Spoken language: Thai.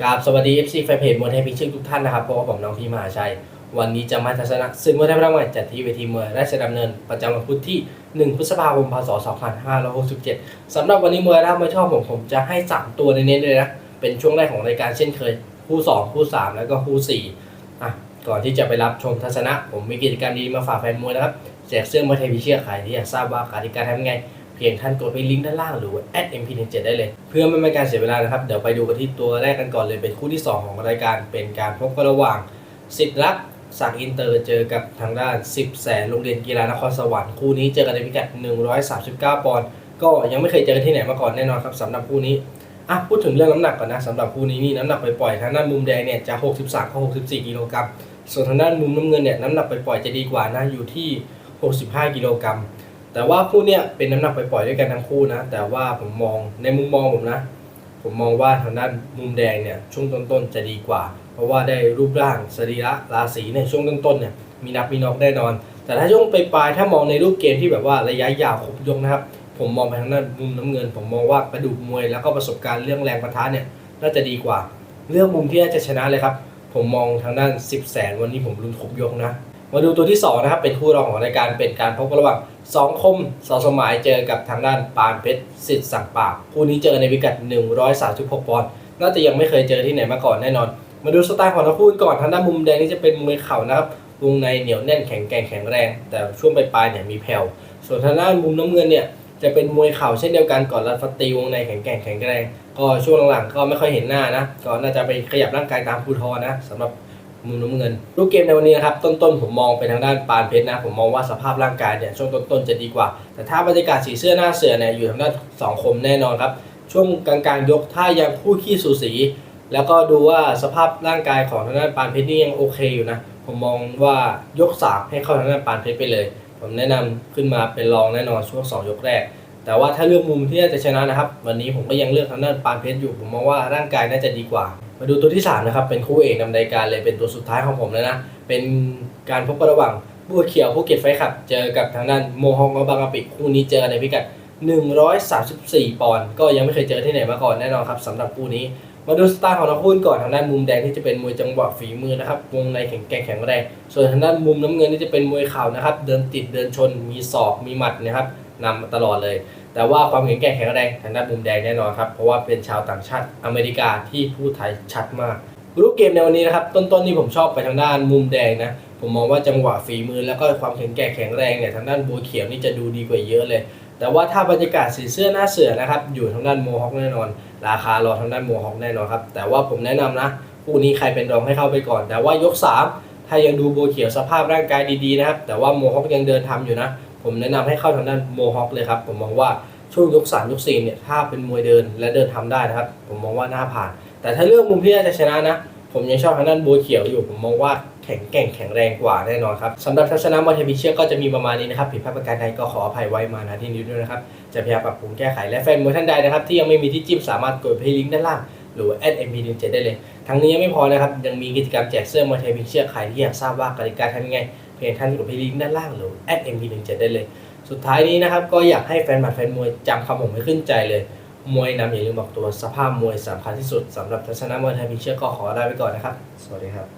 กราบสวัสดี FC แฟนเพจมวยไทยพิชชิ่งทุกท่านนะครับเพราะว่าผมน้องพี่มหาชัย วันนี้จะมาทัศนะซึ่งมวยไทยพลังใหม่จัดที่เวทีมวยราชดำเนิน ประจำวันพุธที่ 1 พฤษภาคม พศ 2567สำหรับวันนี้มวยราไม่ชอบผมผมจะให้ 3 ตัวเน้นๆเลยนะ เป็นช่วงแรกของรายการเช่นเคย คู่ 2 คู่ 3 แล้วก็คู่4อะก่อนที่จะไปรับชมทัศนะ ผมมีกิจกรรมดีมาฝากแฟนมวยนะครับแจกเสื้อมวยไทยพิเชียใครที่อยากทราบว่ากติกาทำยังไง เพียงท่านกดไปลิงก์ด้านล่างหรือว่า @mp17 ได้เลย เพื่อไม่เป็นการเสียเวลานะครับ เดี๋ยวไปดูกันที่ตัวแรกกันก่อนเลยเป็นคู่ที่ 2 ของรายการเป็นการพบกันระหว่างสิทธิ์รักสักอินเตอร์เจอกับทางด้าน 10 แสนโรงเรียนกีฬานครสวรรค์คู่นี้เจอกันในพิกัด 139 ปอนด์ก็ยังไม่เคยเจอกันที่ไหนมาก่อนแน่นอนครับสำหรับคู่นี้อะพูดถึงเรื่องน้ำหนักก่อนนะสำหรับคู่นี้นี่น้ำหนักไปปล่อยทางด้านมุมแดงเนี่ยจะ 63กับ64กิโลกรัมส่วนทางด้านมุมน้ำเงินเนี่ยน้ำหนักไปปล่อยจะดีกว่านะอยู่ที่ 65 กิโลกรัม แต่ว่าคู่เนี้ยเป็นน้ำหนักไปปล่อยด้วยกันทั้งคู่นะ แต่ว่าผมมองในมุมมองผมนะ ผมมองว่าทางด้านมุมแดงเนี่ยช่วงต้นๆจะดีกว่า เพราะว่าได้รูปร่างสรีระราศีในช่วงต้นๆเนี่ยมีนับมีนอกแน่นอน แต่ถ้าช่วงปลายๆถ้ามองในรูปเกมที่แบบว่าระยะยาวครบยกนะครับ ผมมองไปทางด้านมุมน้ำเงิน ผมมองว่ากระดูกมวยแล้วก็ประสบการณ์เรื่องแรงประทะเนี่ยน่าจะดีกว่า เรื่องมุมที่จะชนะเลยครับ ผมมองทางด้าน 10 แสนวันนี้ผมลุ้นครบยกนะ มาดูตัวที่2นะครับเป็นคู่รองของรายการเป็นการพบกันระหว่างสองคมสอสมายเจอกับทางด้านปานเพชรสิทธิ์สังปากคู่นี้เจอกันในพิกัด 136ปอนด์น่าจะยังไม่เคยเจอที่ไหนมาก่อนแน่นอน มาดูสไตล์ของทั้งคู่ก่อนทางด้านมุมแดงนี่จะเป็นมวยเข่านะครับวงในเหนียวแน่นแข็งแกร่งแข็งแรง แต่ช่วงปลายๆเนี่ยมีแผ่วส่วนทางด้านมุมน้ำเงินเนี่ยจะเป็นมวยเข่าเช่นเดียวกันก่อนรัดฟัดตีวงในแข็งแกร่งแข็งแรงก็ช่วงหลังๆก็ไม่ค่อยเห็นหน้านะก็น่าจะไปขยับร่างกายตามภูทรนะสำหรับ มุมน้ำเงินรูปเกมในวันนี้นะครับต้นๆผมมองไปทางด้านปานเพชรนะผมมองว่าสภาพร่างกายเนี่ยช่วงต้นๆจะดีกว่า แต่ถ้าบรรยากาศสีเสื้อหน้าเสือเนี่ยอยู่ทางด้านสองคมแน่นอนครับช่วงกลางๆยกถ้ายังคู่ขี้สูสีแล้วก็ดูว่าสภาพร่างกายของทางด้านปานเพชรนี่ยังโอเคอยู่นะผมมองว่ายกสามให้เข้าทางด้านปานเพชรไปเลย ผมแนะนำขึ้นมาเป็นรองแน่นอนช่วงสองยกแรก แต่ว่าถ้าเลือกมุมที่จะชนะนะครับ วันนี้ผมก็ยังเลือกทางด้านปานเพชรอยู่ ผมมองว่าร่างกายน่าจะดีกว่า มาดูตัวที่ 3 นะครับ เป็นคู่เอกนำรายการเลยเป็นตัวสุดท้ายของผมแล้วนะ เป็นการพบกันระหว่างบัวเขียวภูเก็ตไฟขับ เจอกับทางด้านโมฮองกับบางกะปิคู่นี้เจอกันในพิกัด 134 ปอนด์ก็ยังไม่เคยเจอที่ไหนมาก่อนแน่นอนครับสำหรับคู่นี้ มาดูสไตล์ของทั้งคู่ก่อนทางด้านมุมแดงที่จะเป็นมวยจังหวะฝีมือนะครับวงในแข็งแกร่งแข็งแรงส่วนทางด้านมุมน้ำเงินนี่จะเป็นมวยเข่านะครับ เดินติดเดินชนมีศอกมีหมัดนะครับนำมาตลอดเลย แต่ว่าความแข็งแกร่งแข็งแรงทางด้านมุมแดงแน่นอนครับ เพราะว่าเป็นชาวต่างชาติอเมริกาที่พูดไทยชัดมาก รูปเกมในวันนี้นะครับ ต้นๆนี่ผมชอบไปทางด้านมุมแดงนะ ผมมองว่าจังหวะฝีมือแล้วก็ความแข็งแกร่งแข็งแรงเนี่ยทางด้านบัวเขียวนี่จะดูดีกว่าเยอะเลย แต่ว่าถ้าบรรยากาศสีเสื้อหน้าเสือนะครับอยู่ทางด้านโมฮอคแน่นอน ราคารอทางด้านโมฮอคแน่นอนครับแต่ว่าผมแนะนำนะคู่นี้ใครเป็นรองให้เข้าไปก่อน แต่ว่ายก 3 ถ้ายังดูบัวเขียวสภาพร่างกายดีๆนะครับ แต่ว่าโมฮอคยังเดินทำอยู่นะ ผมแนะนำให้เข้าทางด้านโมฮอคเลยครับ ผมมองว่าช่วงยก3ยก4เนี่ยถ้าเป็นมวยเดินและเดินทำได้นะครับ ผมมองว่าน่าผ่าน แต่ถ้าเลือกมุมที่น่าจะชนะนะ ผมยังชอบทางด้านบัวเขียวอยู่ ผมมองว่าแข็งแกร่งแข็งแรงกว่าแน่นอนครับสำหรับทัศนะมอเทพิเชียก็จะมีประมาณนี้นะครับผิดพลาดประการใดก็ขออภัยไว้มาณที่นี้ด้วยนะครับจะพยายามปรับปรุงแก้ไขและแฟนมวยท่านใดนะครับที่ยังไม่มีที่จิ้มสามารถกดไปลิงก์ด้านล่างหรือว่า @mp17 ได้เลย ทั้งนี้ยังไม่พอนะครับ ยังมีกิจกรรมแจกเสื้อมอเทพิเชียใครที่อยากทราบว่ากติกาทำยังไง เพียงท่านกดไปลิงก์ด้านล่างหรือ @mp17 ได้เลย สุดท้ายนี้นะครับ ก็อยากให้แฟนหมัดแฟนมวยจำคำผมให้ขึ้นใจเลย มวยนำอย่าลืมบอกตัวสภาพมวยสำคัญที่สุดสำหรับทัศนะมวยไทยพิเชียก็ขอลาไปก่อนนะครับ สวัสดีครับ